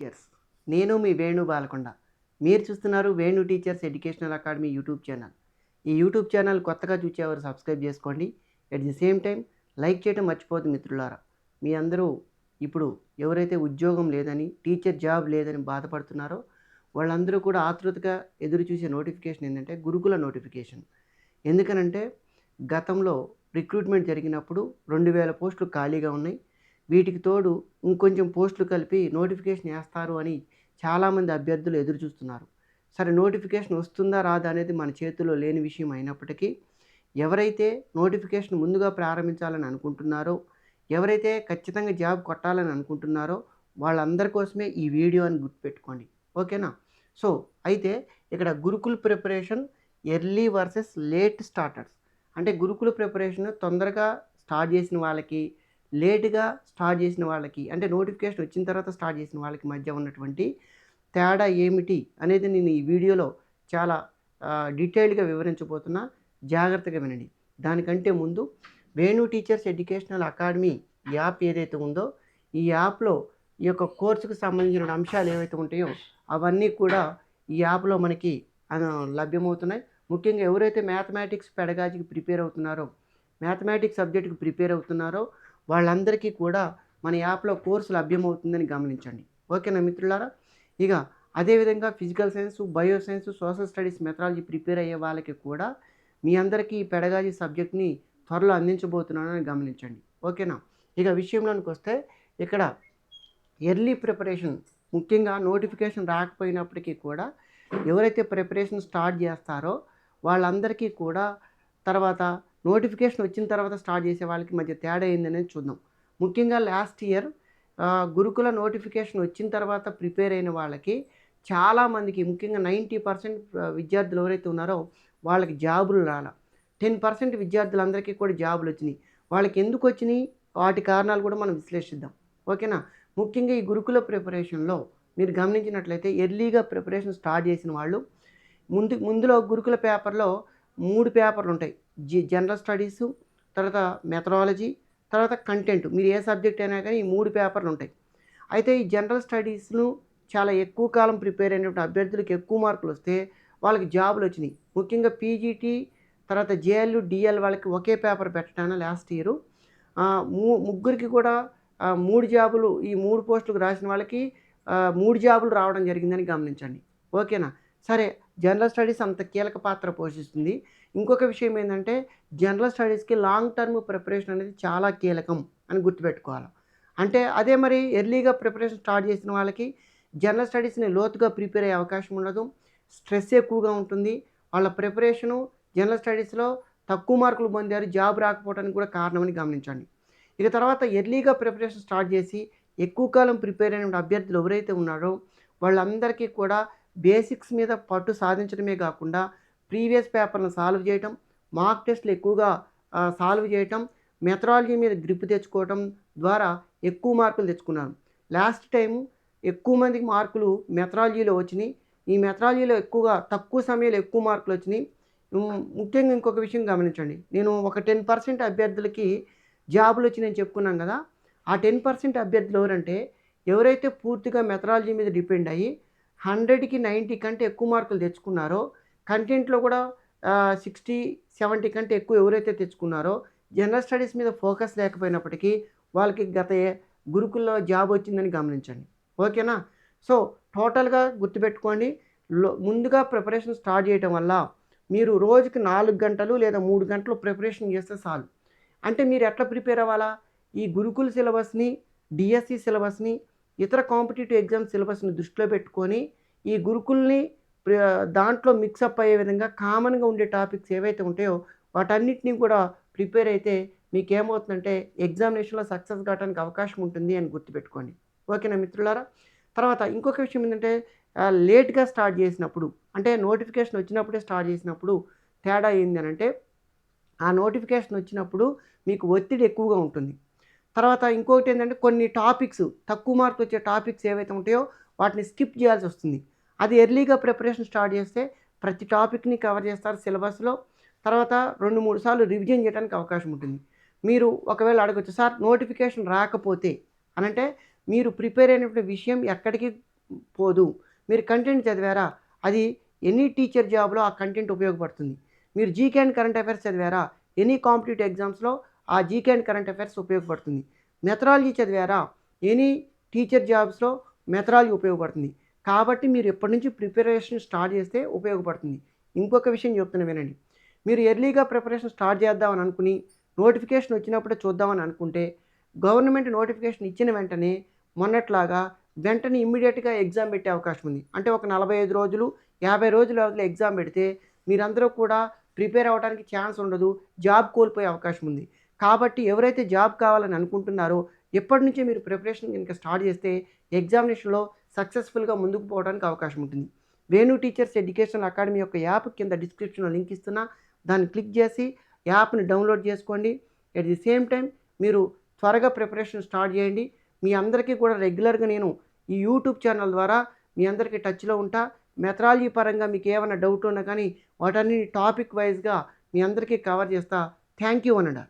Teachers నేను మీ వేణు బాలకొండ. మీరు చూస్తున్నారు Venu teachers educational academy YouTube channel ఈ యూట్యూబ్ ఛానల్ కొత్తగా చూసేవారు సబ్స్క్రైబ్ చేసుకోండి. At the same time like చేయడం మర్చిపోదు మిత్రులారా. మీ అందరూ ఇప్పుడు ఎవరైతే ఉద్యోగం లేదని టీచర్ జాబ్ లేదని బాధపడుతున్నారో వాళ్ళందరూ కూడా ఆతృతగా ఎదురు చూసే నోటిఫికేషన్ ఏంటంటే గురుకుల నోటిఫికేషన్ ఎందుకనంటే గతంలో రిక్రూట్మెంట్ జరిగినప్పుడు రెండు వేల పోస్టులు ఖాళీగా ఉన్నాయి. వీటికి తోడు ఇంకొంచెం పోస్టులు కలిపి నోటిఫికేషన్ వేస్తారు అని చాలామంది అభ్యర్థులు ఎదురు చూస్తున్నారు. సరే నోటిఫికేషన్ వస్తుందా రాదా అనేది మన చేతిలో లేని విషయం అయినప్పటికీ ఎవరైతే నోటిఫికేషన్ ముందుగా ప్రారంభించాలని అనుకుంటున్నారో ఎవరైతే ఖచ్చితంగా జాబ్ కొట్టాలని అనుకుంటున్నారో వాళ్ళందరి కోసమే ఈ వీడియో అని గుర్తుపెట్టుకోండి. ఓకేనా? సో అయితే ఇక్కడ Gurukul preparation early versus late starters. అంటే గురుకుల ప్రిపరేషన్ తొందరగా స్టార్ట్ చేసిన వాళ్ళకి లేటుగా స్టార్ట్ చేసిన వాళ్ళకి అంటే నోటిఫికేషన్ వచ్చిన తర్వాత స్టార్ట్ చేసిన వాళ్ళకి మధ్య ఉన్నటువంటి తేడా ఏమిటి అనేది నేను ఈ వీడియోలో చాలా డీటెయిల్డ్గా వివరించబోతున్నా. జాగ్రత్తగా వినండి. దానికంటే ముందు Venu teachers educational academy app ఏదైతే ఉందో ఈ యాప్లో ఈ యొక్క కోర్సుకు సంబంధించిన అంశాలు ఏవైతే ఉంటాయో అవన్నీ కూడా ఈ యాప్లో మనకి లభ్యమవుతున్నాయి. ముఖ్యంగా ఎవరైతే మ్యాథమెటిక్స్ పెడగాజికి ప్రిపేర్ అవుతున్నారో మ్యాథమెటిక్స్ సబ్జెక్టుకి ప్రిపేర్ అవుతున్నారో వాళ్ళందరికీ కూడా మన యాప్లో కోర్సు లభ్యమవుతుందని గమనించండి. ఓకేనా మిత్రులారా? ఇక అదేవిధంగా physical science bio science social studies methodology prepare అయ్యే వాళ్ళకి కూడా మీ అందరికీ ఈ పెడగాజీ సబ్జెక్ట్ని త్వరలో అందించబోతున్నానని గమనించండి. ఓకేనా? ఇక విషయంలోనికి వస్తే ఇక్కడ ఎర్లీ ప్రిపరేషన్ ముఖ్యంగా నోటిఫికేషన్ రాకపోయినప్పటికీ కూడా ఎవరైతే ప్రిపరేషన్ స్టార్ట్ చేస్తారో వాళ్ళందరికీ కూడా తర్వాత నోటిఫికేషన్ వచ్చిన తర్వాత స్టార్ట్ చేసే వాళ్ళకి మధ్య తేడా ఏందనేది చూద్దాం. ముఖ్యంగా లాస్ట్ ఇయర్ గురుకుల నోటిఫికేషన్ వచ్చిన తర్వాత ప్రిపేర్ అయిన వాళ్ళకి చాలామందికి ముఖ్యంగా నైంటీ పర్సెంట్ విద్యార్థులు ఎవరైతే ఉన్నారో వాళ్ళకి జాబులు రాల. టెన్ పర్సెంట్ విద్యార్థులందరికీ కూడా జాబులు వచ్చినాయి. వాళ్ళకి ఎందుకు వచ్చినాయి? వాటి కారణాలు కూడా మనం విశ్లేషిద్దాం. ఓకేనా? ముఖ్యంగా ఈ గురుకుల ప్రిపరేషన్లో మీరు గమనించినట్లయితే ఎర్లీగా ప్రిపరేషన్ స్టార్ట్ చేసిన వాళ్ళు ముందు ముందులో గురుకుల పేపర్లో మూడు పేపర్లు ఉంటాయి. జి జనరల్ స్టడీసు తర్వాత మెథడాలజీ తర్వాత కంటెంట్. మీరు ఏ సబ్జెక్ట్ అయినా కానీ ఈ మూడు పేపర్లు ఉంటాయి. అయితే ఈ జనరల్ స్టడీస్ను చాలా ఎక్కువ కాలం ప్రిపేర్ అయినటువంటి అభ్యర్థులకు ఎక్కువ మార్కులు వస్తే వాళ్ళకి జాబులు వచ్చినాయి. ముఖ్యంగా పీజీటీ తర్వాత జేఎల్ డిఎల్ వాళ్ళకి ఒకే పేపర్ పెట్టడాన లాస్ట్ ఇయర్. ము ముగ్గురికి కూడా మూడు జాబులు ఈ మూడు పోస్టులకు రాసిన వాళ్ళకి మూడు జాబులు రావడం జరిగిందని గమనించండి. ఓకేనా? సరే జనరల్ స్టడీస్ అంత కీలక పాత్ర పోషిస్తుంది. ఇంకొక విషయం ఏంటంటే జనరల్ స్టడీస్కి లాంగ్ టర్మ్ ప్రిపరేషన్ అనేది చాలా కీలకం అని గుర్తుపెట్టుకోవాలి. అంటే అదే మరి ఎర్లీగా ప్రిపరేషన్ స్టార్ట్ చేసిన వాళ్ళకి జనరల్ స్టడీస్ని లోతుగా ప్రిపేర్ అయ్యే అవకాశం ఉండదు. స్ట్రెస్ ఎక్కువగా ఉంటుంది. వాళ్ళ ప్రిపరేషను జనరల్ స్టడీస్లో తక్కువ మార్కులు పొందారు జాబ్ రాకపోవడానికి కూడా కారణమని గమనించండి. ఇక తర్వాత ఎర్లీగా ప్రిపరేషన్ స్టార్ట్ చేసి ఎక్కువ కాలం ప్రిపేర్ అయిన అభ్యర్థులు ఎవరైతే ఉన్నారో వాళ్ళందరికీ కూడా బేసిక్స్ మీద పట్టు సాధించడమే కాకుండా ప్రీవియస్ పేపర్లను సాల్వ్ చేయటం మార్క్ టెస్ట్లు ఎక్కువగా సాల్వ్ చేయటం మెథడాలజీ మీద గ్రిప్ తెచ్చుకోవటం ద్వారా ఎక్కువ మార్కులు తెచ్చుకున్నాను. లాస్ట్ టైం ఎక్కువ మందికి మార్కులు మెథడాలజీలో వచ్చినాయి. ఈ మెథడాలజీలో ఎక్కువగా తక్కువ సమయంలో ఎక్కువ మార్కులు వచ్చినాయి. ముఖ్యంగా ఇంకొక విషయం గమనించండి. నేను ఒక టెన్ పర్సెంట్ అభ్యర్థులకి జాబులు వచ్చి నేను చెప్పుకున్నాను కదా ఆ టెన్ పర్సెంట్ అభ్యర్థులు ఎవరంటే ఎవరైతే పూర్తిగా మెథడాలజీ మీద డిపెండ్ అయ్యి హండ్రెడ్కి నైంటీ కంటే ఎక్కువ మార్కులు తెచ్చుకున్నారో కంటెంట్లో కూడా సిక్స్టీ సెవెంటీ కంటే ఎక్కువ ఎవరైతే తెచ్చుకున్నారో జనరల్ స్టడీస్ మీద ఫోకస్ లేకపోయినప్పటికీ వాళ్ళకి గత గురుకుల్లో జాబ్ వచ్చిందని గమనించండి. ఓకేనా? సో టోటల్గా గుర్తుపెట్టుకోండి ముందుగా ప్రిపరేషన్ స్టార్ట్ చేయటం వల్ల మీరు రోజుకి నాలుగు గంటలు లేదా మూడు గంటలు ప్రిపరేషన్ చేస్తే చాలు. అంటే మీరు ఎట్లా ప్రిపేర్ అవ్వాలా? ఈ గురుకుల సిలబస్ని డిఎస్సి సిలబస్ని ఇతర కాంపిటేటివ్ ఎగ్జామ్ సిలబస్ని దృష్టిలో పెట్టుకొని ఈ గురుకుల్ని దాంట్లో మిక్సప్ అయ్యే విధంగా కామన్గా ఉండే టాపిక్స్ ఏవైతే ఉంటాయో వాటన్నిటిని కూడా ప్రిపేర్ అయితే మీకు ఏమవుతుందంటే ఎగ్జామినేషన్లో సక్సెస్ కావడానికి అవకాశం ఉంటుంది అని గుర్తుపెట్టుకోండి. ఓకేనా మిత్రులారా? తర్వాత ఇంకొక విషయం ఏంటంటే లేట్గా స్టార్ట్ చేసినప్పుడు అంటే నోటిఫికేషన్ వచ్చినప్పుడే స్టార్ట్ చేసినప్పుడు తేడా ఏంది అని అంటే ఆ నోటిఫికేషన్ వచ్చినప్పుడు మీకు ఒత్తిడి ఎక్కువగా ఉంటుంది. తర్వాత ఇంకొకటి ఏంటంటే కొన్ని టాపిక్స్ తక్కువ మార్కులు వచ్చే టాపిక్స్ ఏవైతే ఉంటాయో వాటిని స్కిప్ చేయాల్సి వస్తుంది. అది ఎర్లీగా ప్రిపరేషన్ స్టార్ట్ చేస్తే ప్రతి టాపిక్ని కవర్ చేస్తారు సిలబస్లో తర్వాత రెండు మూడు సార్లు రివిజన్ చేయడానికి అవకాశం ఉంటుంది. మీరు ఒకవేళ అడగచ్చు సార్ నోటిఫికేషన్ రాకపోతే అనంటే మీరు ప్రిపేర్ అయినటువంటి విషయం ఎక్కడికి పోదు. మీరు కంటెంట్ చదివారా? అది ఎనీ టీచర్ జాబ్లో ఆ కంటెంట్ ఉపయోగపడుతుంది. మీరు జీకే అండ్ కరెంట్ అఫైర్స్ చదివారా? ఎనీ కాంపిటేటివ్ ఎగ్జామ్స్లో ఆ జీకే అండ్ కరెంట్ అఫైర్స్ ఉపయోగపడుతుంది. మెథడాలజీ చదివారా? ఎనీ టీచర్ జాబ్స్లో మెథడాలజీ ఉపయోగపడుతుంది. కాబట్టి మీరు ఎప్పటి నుంచి ప్రిపరేషన్ స్టార్ట్ చేస్తే ఉపయోగపడుతుంది. ఇంకొక విషయం చెప్తున్నా వినండి. మీరు ఎర్లీగా ప్రిపరేషన్ స్టార్ట్ చేద్దామని అనుకుని నోటిఫికేషన్ వచ్చినప్పుడే చూద్దామని అనుకుంటే గవర్నమెంట్ నోటిఫికేషన్ ఇచ్చిన వెంటనే మొన్నట్లాగా వెంటనే ఇమ్మీడియట్గా ఎగ్జామ్ పెట్టే అవకాశం ఉంది. అంటే ఒక నలభై ఐదు రోజులు యాభై రోజుల వ్యవధిలో ఎగ్జామ్ పెడితే మీరందరూ కూడా ప్రిపేర్ అవ్వడానికి ఛాన్స్ ఉండదు జాబ్ కోల్పోయే అవకాశం ఉంది. కాబట్టి ఎవరైతే జాబ్ కావాలని అనుకుంటున్నారో ఎప్పటి నుంచే మీరు ప్రిపరేషన్ కనుక స్టార్ట్ చేస్తే ఎగ్జామినేషన్లో సక్సెస్ఫుల్గా ముందుకు పోవడానికి అవకాశం ఉంటుంది. వేణు టీచర్స్ ఎడ్యుకేషన్ అకాడమీ యొక్క యాప్ కింద డిస్క్రిప్షన్లో లింక్ ఇస్తున్నా. దాన్ని క్లిక్ చేసి యాప్ని డౌన్లోడ్ చేసుకోండి. ఎట్ ది సేమ్ టైం మీరు త్వరగా ప్రిపరేషన్ స్టార్ట్ చేయండి. మీ అందరికీ కూడా రెగ్యులర్గా నేను ఈ యూట్యూబ్ ఛానల్ ద్వారా మీ అందరికీ టచ్లో ఉంటా. మెథడాలజీ పరంగా మీకు ఏమైనా డౌట్ ఉన్నా కానీ వాటన్ని టాపిక్ వైజ్గా మీ అందరికీ కవర్ చేస్తా. Thank you అనడా.